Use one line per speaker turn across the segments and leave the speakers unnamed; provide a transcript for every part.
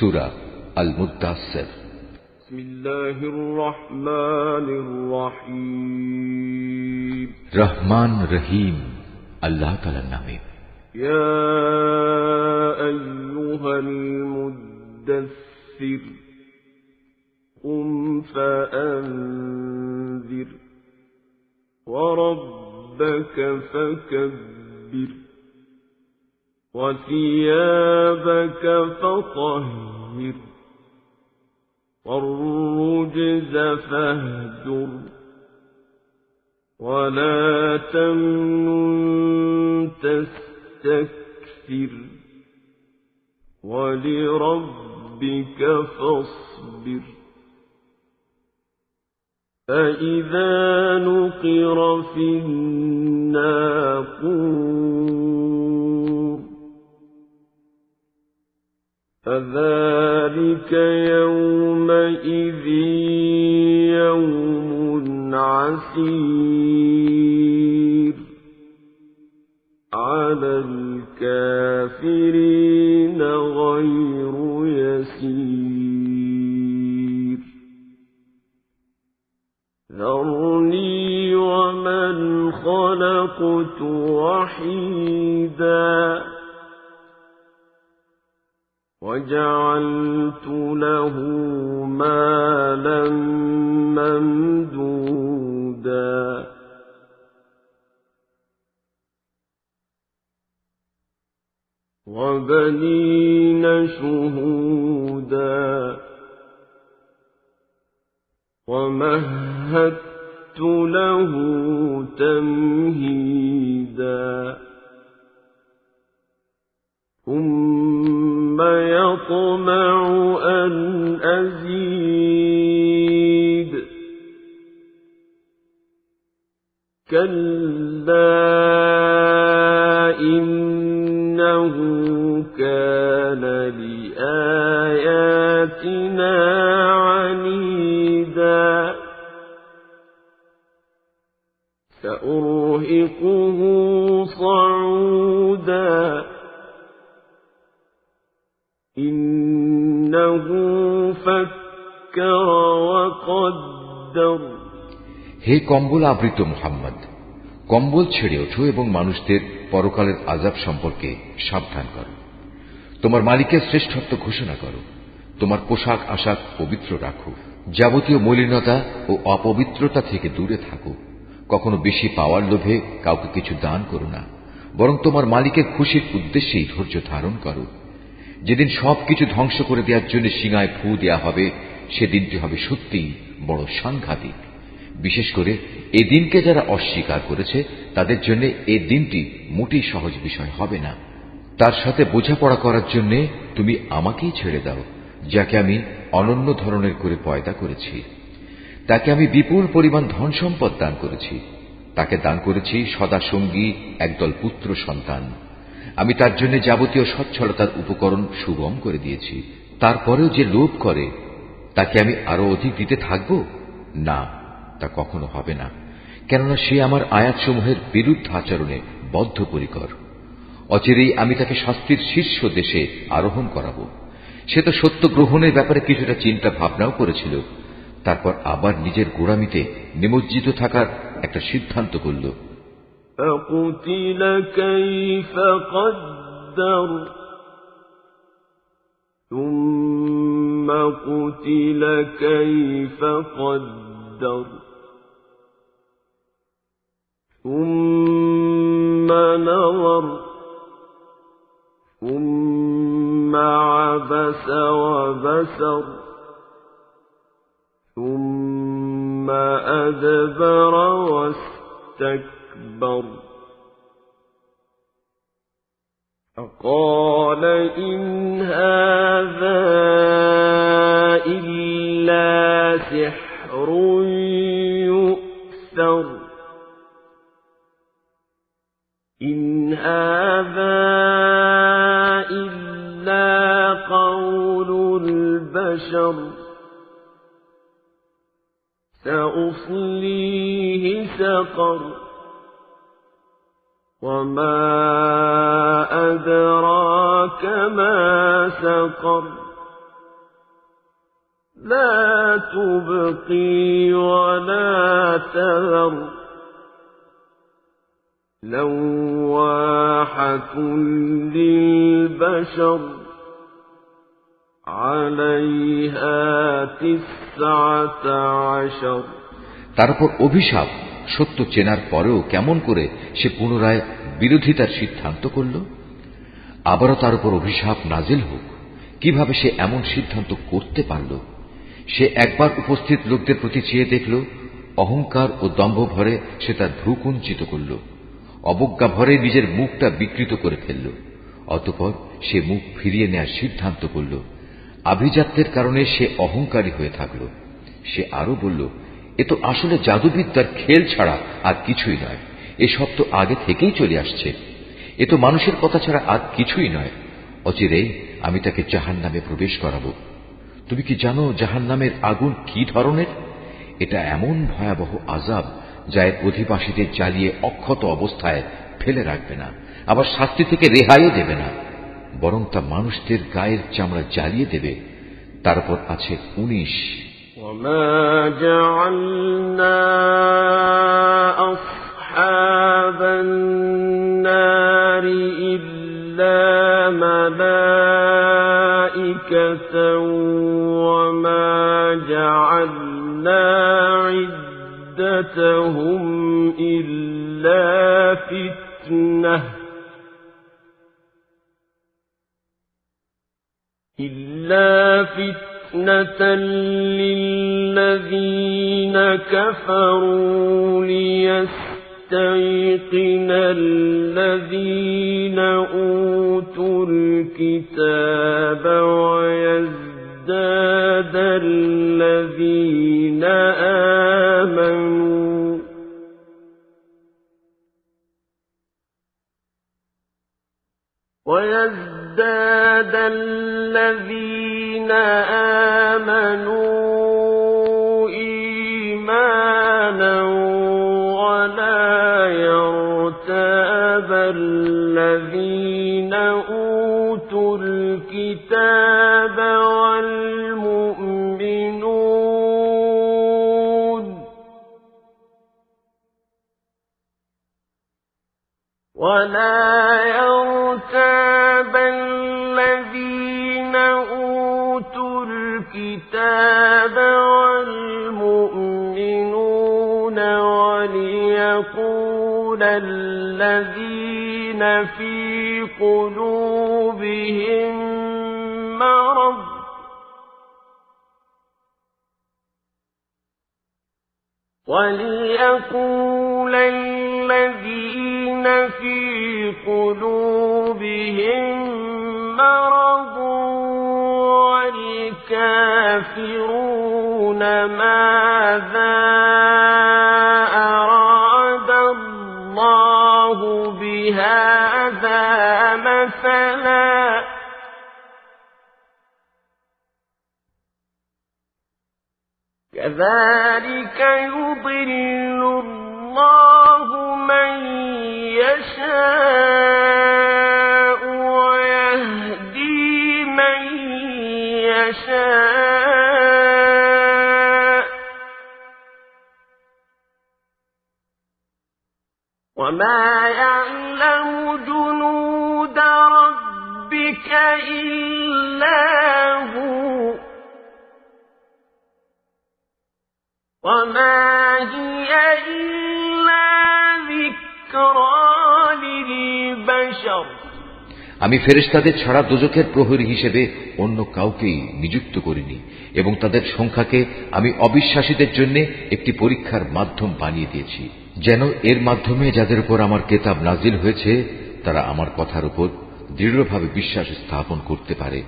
سورة المدثر
بسم الله الرحمن الرحيم
رحمن رحيم الله تعالى نامه
يا أيها المدثر قم فأنذر وربك فكبر وثيابك فطهر والرجز فاهجر ولا تمن تستكثر ولربك فاصبر فإذا نقر في الناقور فذلك يومئذ يوم عسير على الكافرين غير يسير ذرني ومن خلقت وحيداً وجعلت له مالا ممدودا وبنين شهودا ومهدت له تمهيدا كلا إنه كان لآياتنا عنيدا سأرهقه صعودا إنه فكر وقدر
হে কম্বল আবৃত মোহাম্মদ কম্বল ছেড়ে ওঠো এবং মানুষদের পরকালের আজাব সম্পর্কে সাবধান করো তোমার মালিকের শ্রেষ্ঠত্ব ঘোষণা করো তোমার পোশাক আশাক পবিত্র রাখো যাবতীয় মলিনতা ও অপবিত্রতা থেকে দূরে থাকো কখনো বেশি পাওয়ার লোভে কাউকে কিছু দান করো না বরং তোমার মালিকের খুশির উদ্দেশ্যেই ধৈর্য ধারণ করো যেদিন সবকিছু ধ্বংস করে দেওয়ার জন্য সিঙায় ফু দেওয়া হবে সেদিনটি হবে সত্যিই বড় সাংঘাতিক বিশেষ করে এ দিনকে যারা অস্বীকার করেছে তাদের জন্য এ দিনটি মোটেই সহজ বিষয় হবে না তার সাথে বোঝাপড়া করার জন্য তুমি আমাকেই ছেড়ে দাও যাকে আমি অনন্য ধরনের করে পয়দা করেছি তাকে আমি বিপুল পরিমাণ ধন সম্পদ দান করেছি তাকে দান করেছি সদা সঙ্গী একদল পুত্র সন্তান আমি তার জন্য যাবতীয় সচ্ছলতার উপকরণ সুগম করে দিয়েছি তারপরেও যে লোভ করে তাকে আমি আরো অধিক দিতে থাকব না তা কখনো হবে না কেননা সে আমার আয়াতসমূহের বিরুদ্ধ আচরণে বদ্ধপরিকর অচিরেই আমি তাকে শাস্তির শীর্ষ দেশে আরোহণ করাব সে তো সত্য গ্রহণের ব্যাপারে কিছুটা চিন্তা ভাবনাও করেছিল তারপর আবার নিজের গোড়ামিতে নিমজ্জিত থাকার একটা সিদ্ধান্ত করল
ثم قتل كيف قدر ثم نظر ثم عبس وبسر ثم أدبر واستكبر فقال إن هذا إلا سحر هَٰذَا إِلَّا قَوْلُ الْبَشَرِ سَأُصْلِيهِ سَقَرَ وَمَا أَدْرَاكَ مَا سَقَرَ لا تبقي ولا تذر لواحة للبشر عليها تسعة عشر
তারপর অভিশাপ সত্য চেনার পরেও কেমন করে সে পুনরায় বিরোধিতার সিদ্ধান্ত করল আবারও তার উপর অভিশাপ নাজিল হোক কিভাবে সে এমন সিদ্ধান্ত করতে পারল সে একবার উপস্থিত লোকদের প্রতি চেয়ে দেখল অহংকার ও দম্ভ ভরে সে তার ধ্রুকুঞ্চিত করল অবজ্ঞা ভরে নিজের মুখটা বিকৃত করে ফেলল অতপর সে মুখ ফিরিয়ে নেয়ার সিদ্ধান্ত করল আভিজাত্যের কারণে সে অহংকারী হয়ে থাকল সে আরো বলল এ তো আসলে জাদুবিদ্যার খেল ছাড়া আর কিছুই নয় এসব তো আগে থেকেই চলে আসছে এ তো মানুষের কথা ছাড়া আর কিছুই নয় অচিরে আমি তাকে জাহান নামে প্রবেশ করাব তুমি কি জানো জাহান নামের আগুন কি ধরনের এটা এমন ভয়াবহ আজাব যা এর অধিবাসীদের জ্বালিয়ে অক্ষত অবস্থায় ফেলে রাখবে না আবার শাস্তি থেকে রেহাইও দেবে না বরং তা মানুষদের গায়ের চামড়া জ্বালিয়ে দেবে তারপর আছে উনিশ
وما جعلنا وما جعلنا عدتهم إلا فتنة إلا فتنة للذين كفروا ليستيقن الذين أوتوا الكتاب ويزداد الذين آمنوا ويزداد الذين آمنوا إيمانا ولا يرتاب الذين أوتوا الكتاب الذين في قلوبهم مرض وليقول الذين في قلوبهم مرض والكافرون ما كذلك يضل الله من يشاء ويهدي من يشاء وما يعلم جنود ربك إلا وما هي إلا ذكرى للبشر
আমি ফেরেস্তাদের ছাড়া দুজকের প্রহরী হিসেবে অন্য কাউকেই নিযুক্ত করিনি এবং তাদের সংখ্যাকে আমি অবিশ্বাসীদের জন্য একটি পরীক্ষার মাধ্যম বানিয়ে দিয়েছি যেন এর মাধ্যমে যাদের উপর আমার কেতাব নাজিল হয়েছে তারা আমার কথার উপর দৃঢ়ভাবে বিশ্বাস স্থাপন করতে পারে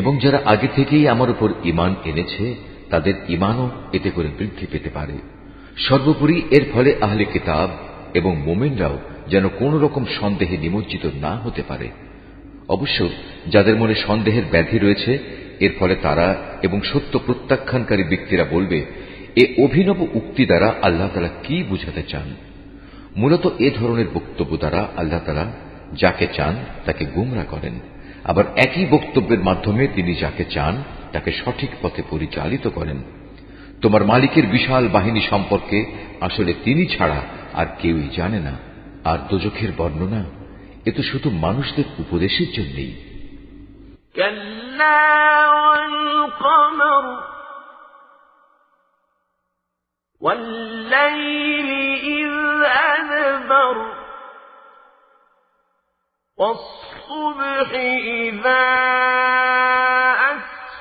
এবং যারা আগে থেকেই আমার উপর ইমান এনেছে তাদের ইমানও এতে করে বৃদ্ধি পেতে পারে সর্বোপরি এর ফলে আহলে কিতাব এবং মোমেনরাও যেন কোন রকম সন্দেহে নিমজ্জিত না হতে পারে অবশ্য যাদের মনে সন্দেহের ব্যাধি রয়েছে এর ফলে তারা এবং সত্য প্রত্যাখ্যানকারী ব্যক্তিরা বলবে এ অভিনব উক্তি দ্বারা আল্লাহ তালা কি বুঝাতে চান মূলত এ ধরনের বক্তব্য দ্বারা আল্লাহ তালা যাকে চান তাকে গুমরা করেন আবার একই বক্তব্যের মাধ্যমে তিনি যাকে চান তাকে সঠিক পথে পরিচালিত করেন তোমার মালিকের বিশাল বাহিনী সম্পর্কে আসলে তিনি ছাড়া আর কেউই জানে না আর দোজখের বর্ণনা এ তো শুধু মানুষদের উপদেশের জন্যই
والليل إذ أدبر والصبح إذا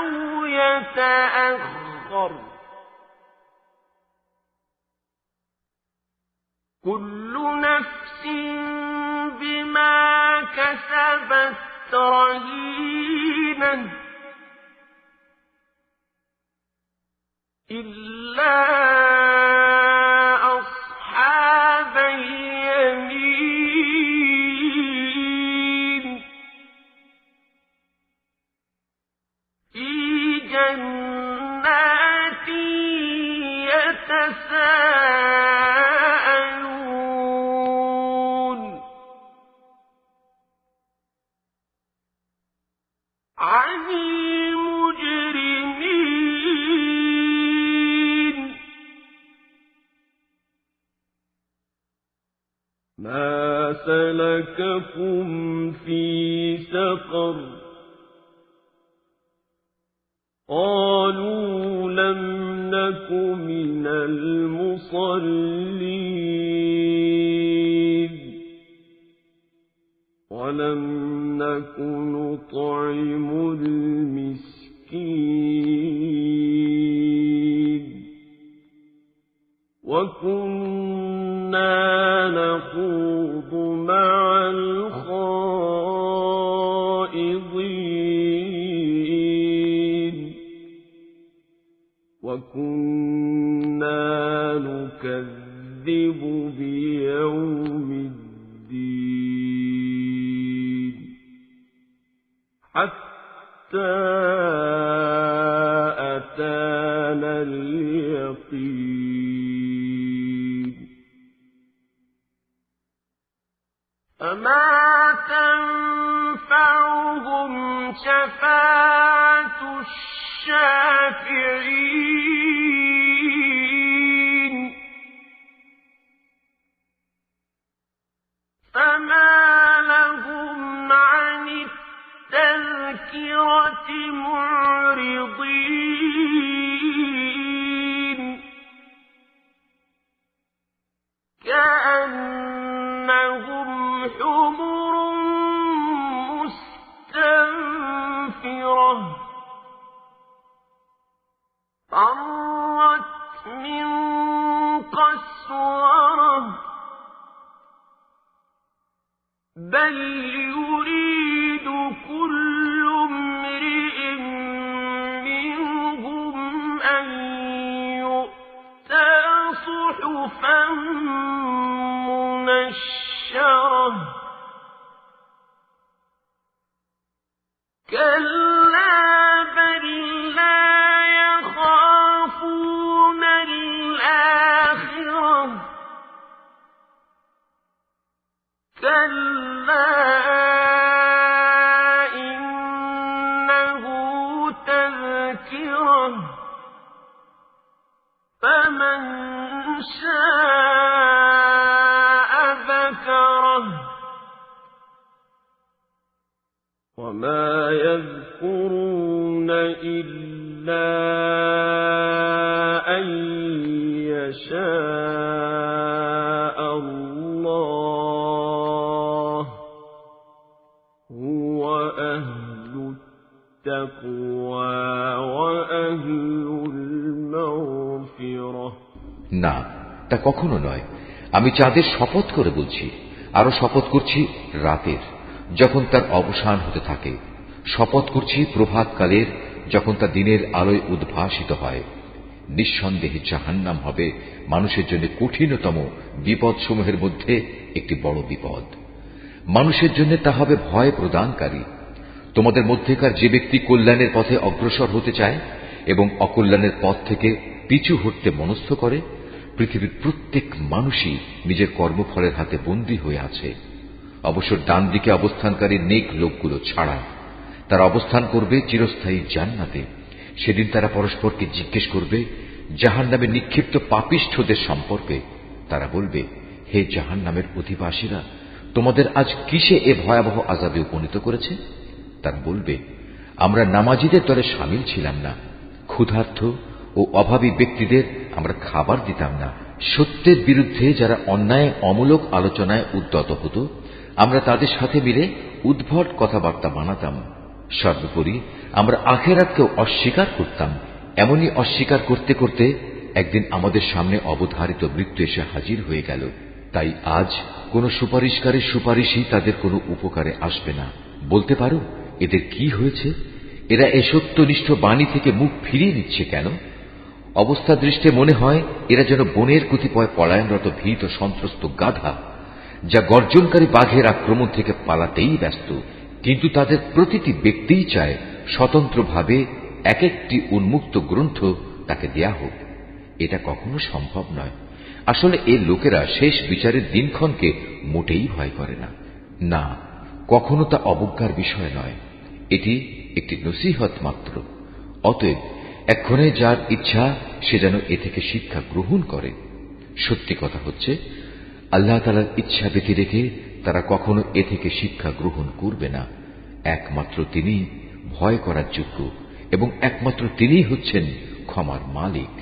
أو يتأخر كل نفس بما كسبت رهينا إلا ما سلككم في سقر قالوا لم نك من المصلين ولم نكن نطعم المسلمين مسكين وكنا نخوض مع الخائضين وكنا نكذب بيوم الدين حتى يقين فما تنفعهم شفاعة الشافعين فما لهم عن التذكرة معرضين منشرة كلا وما يذكرون إلا أن يشاء الله هو أهل التقوى وأهل المغفرة
না তা কখনো নয় আমি চাঁদের শপথ করে বলছি আরো শপথ করছি রাতের যখন তার অবসান হতে থাকে শপথ করছি প্রভাতকালের যখন তা দিনের আলোয় উদ্ভাসিত হয় নিঃসন্দেহে জাহান্নাম হবে মানুষের জন্য কঠিনতম বিপদসমূহের মধ্যে একটি বড় বিপদ মানুষের জন্য তা হবে ভয় প্রদানকারী তোমাদের মধ্যেকার যে ব্যক্তি কল্যাণের পথে অগ্রসর হতে চায় এবং অকল্যাণের পথ থেকে পিছু হটতে মনস্থ করে পৃথিবীর প্রত্যেক মানুষই নিজের কর্মফলের হাতে বন্দী হয়ে আছে অবশ্য ডান দিকে অবস্থানকারী নেক লোকগুলো ছাড়া তারা অবস্থান করবে চিরস্থায়ী জান্নাতে সেদিন তারা পরস্পরকে জিজ্ঞেস করবে জাহান নামে নিক্ষিপ্ত পাপিষ্ঠদের সম্পর্কে তারা বলবে হে জাহান নামের অধিবাসীরা তোমাদের আজ কিসে এ ভয়াবহ আজাবে উপনীত করেছে তার বলবে আমরা নামাজিদের দলে সামিল ছিলাম না ক্ষুধার্থ ও অভাবী ব্যক্তিদের আমরা খাবার দিতাম না সত্যের বিরুদ্ধে যারা অন্যায় অমূলক আলোচনায় উদ্যত হতো আমরা তাদের সাথে মিলে উদ্ভট কথাবার্তা বানাতাম সর্বোপরি আমরা আখেরাতকেও অস্বীকার করতাম এমনই অস্বীকার করতে করতে একদিন আমাদের সামনে অবধারিত মৃত্যু এসে হাজির হয়ে গেল তাই আজ কোন সুপারিশকারী সুপারিশই তাদের কোনো উপকারে আসবে না বলতে পারো এদের কি হয়েছে এরা এ সত্যনিষ্ঠ বাণী থেকে মুখ ফিরিয়ে নিচ্ছে কেন অবস্থা দৃষ্টে মনে হয় এরা যেন বনের কতিপয় পলায়নরত ভীত সন্ত্রস্ত গাধা যা গর্জনকারী বাঘের আক্রমণ থেকে পালাতেই ব্যস্ত কিন্তু তাদের প্রতিটি ব্যক্তিই চায় স্বতন্ত্রভাবে এক একটি উন্মুক্ত গ্রন্থ তাকে দেয়া হোক এটা কখনো সম্ভব নয় আসলে এ লোকেরা শেষ বিচারের দিনক্ষণকে মোটেই ভয় করে না না কখনো তা অবজ্ঞার বিষয় নয় এটি একটি নসিহত মাত্র অতএব এক্ষণে যার ইচ্ছা সে যেন এ থেকে শিক্ষা গ্রহণ করে সত্যি কথা হচ্ছে আল্লাহ তালার ইচ্ছা ব্যতী রেখে তারা কখনো এ থেকে শিক্ষা গ্রহণ করবে না একমাত্র তিনি ভয় করার যোগ্য এবং একমাত্র তিনিই হচ্ছেন ক্ষমার মালিক